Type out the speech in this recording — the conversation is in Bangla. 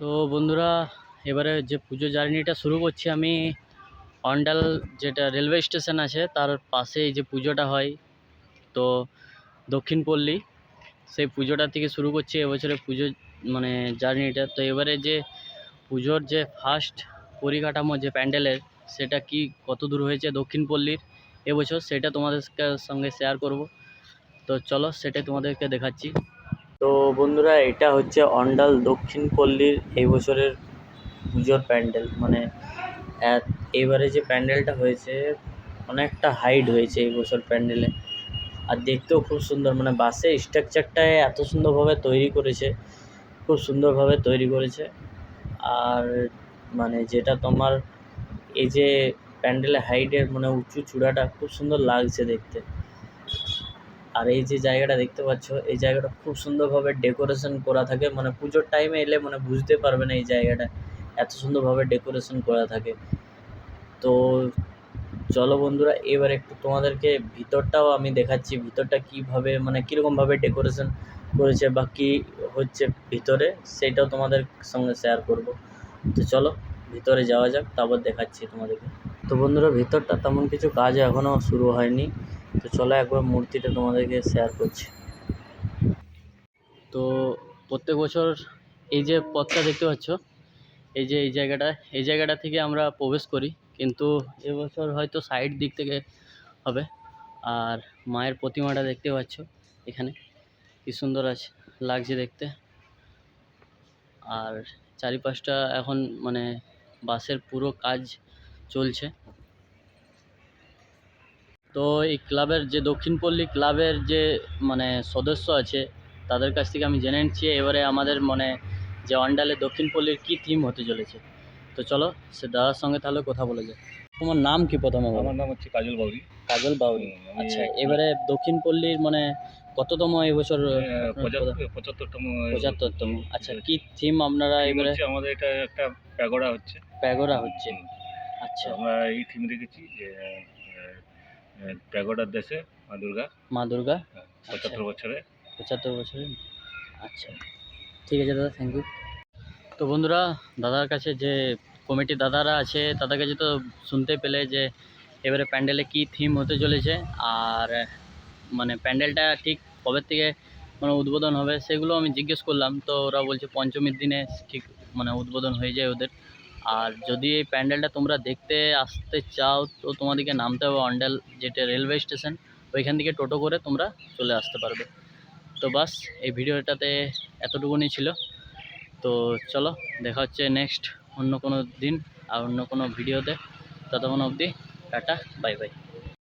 তো বন্ধুরা, এবারে যে পুজো জার্নিটা শুরু করছি আমি অন্ডাল যেটা রেলওয়ে স্টেশন আছে, তার পাশেই যে পুজোটা হয়, তো দক্ষিণ পল্লী। সেই পুজোটা থেকে শুরু করছি এবছরে পুজো মানে জার্নিটা। তো এবারে যে পুজোর যে ফার্স্ট পরিকাঠামো যে প্যান্ডেলের, সেটা কি কত দূর হয়েছে দক্ষিণ পল্লীর এবছর, সেটা তোমাদের সঙ্গে শেয়ার করব। তো চলো, সেটাই তোমাদেরকে দেখাচ্ছি। তো বন্ধুরা, এটা হচ্ছে অন্ডাল দক্ষিণ পল্লীর এই বছরের পুজোর প্যান্ডেল। মানে এবারে যে প্যান্ডেলটা হয়েছে, অনেকটা হাইট হয়েছে এই বছর প্যান্ডেলে। আর দেখতেও খুব সুন্দর মানে বাসের স্ট্রাকচারটায় এত সুন্দরভাবে তৈরি করেছে, খুব সুন্দরভাবে তৈরি করেছে। আর মানে যেটা তোমার এই যে প্যান্ডেলের হাইটের মানে উঁচু চূড়াটা খুব সুন্দর লাগছে দেখতে। আর এই যে জায়গাটা দেখতে পাচ্ছ, এই জায়গাটা খুব সুন্দরভাবে ডেকোরেশন করা থাকে। মানে পুজোর টাইমে এলে মানে বুঝতে পারবে না এই জায়গাটা। এত সুন্দরভাবে ডেকোরেশন করা থাকে। তো চলো বন্ধুরা, এবার একটু তোমাদেরকে ভিতরটাও আমি দেখাচ্ছি। ভিতরটা কীভাবে মানে কীরকমভাবে ডেকোরেশন করেছে বা কী হচ্ছে ভিতরে, সেটাও তোমাদের সঙ্গে শেয়ার করব। তো চলো, ভিতরে যাওয়া যাক, তারপর দেখাচ্ছি তোমাদেরকে। তো বন্ধুরা, ভিতরটা তেমন কিছু কাজ এখনও শুরু হয়নি। তো চলো একবার মূর্তিটা তোমাদেরকে শেয়ার করছি। তো প্রত্যেক বছর এই যে পথটা দেখতে পাচ্ছ, এই যে এই জায়গাটা এই জায়গাটা থেকে আমরা প্রবেশ করি, কিন্তু এবছর হয়তো সাইড দিক থেকে হবে। আর মায়ের প্রতিমাটা দেখতে পাচ্ছ এখানে, কি সুন্দর আছে, লাগছে দেখতে। আর চারিপাশটা এখন মানে বাসের পুরো কাজ চলছে। তো এই ক্লাবের যে দক্ষিণপল্লী ক্লাবের যে মানে সদস্য আছে তাদের কাছ থেকে আমি জেনে নিচ্ছি এবারে আমাদের মানে যে অন্ডালে দক্ষিণপল্লীর কী থিম হতে চলেছে। তো চলো সে দাদার সঙ্গে তাহলে কথা বলে যায় তোমার নাম কি প্রথমে আমার নাম হচ্ছে কাজল বাউরি। কাজল বাউরি। আচ্ছা এবারে দক্ষিণপল্লীর মানে কততম এবছর পঁচাত্তরতম পঁচাত্তরতম। আচ্ছা কি থিম আপনারা এবারে? আমাদের এটা একটা প্যাগোডা হচ্ছে। প্যাগোরা হচ্ছে। আচ্ছা। আমরা এই থিম রেখেছি যে প্যাগোডার দেশে মা দুর্গা। মা দুর্গা? পঁচাত্তর বছরে পঁচাত্তর বছরের? আচ্ছা। ঠিক আছে দাদা থ্যাংক ইউ তো বন্ধুরা দাদার কাছে যে কমিটি দাদারা আছে তাদের কাছে তো শুনতে পেলে যে এবারে প্যান্ডেলে কী থিম হতে চলেছে। আর মানে প্যান্ডেলটা ঠিক কবে থেকে মানে উদ্বোধন হবে সেগুলো আমি জিজ্ঞেস করলাম। তো ওরা বলছে পঞ্চমীর দিনে ঠিক মানে উদ্বোধন হয়ে যায় ওদের। আর যদি এই প্যান্ডেলটা তোমরা দেখতে আসতে চাও, তো তোমাদেরকে নামতে হবে অন্ডাল যেটা রেলওয়ে স্টেশন। ওইখান থেকে টোটো করে তোমরা চলে আসতে পারবে। তো বাস, এই ভিডিওটাতে এতটুকুনি ছিল। তো চলো, দেখা হচ্ছে নেক্সট অন্য কোনো দিন আর অন্য কোনো ভিডিওতে। ততক্ষণ অবধি টাটা বাই বাই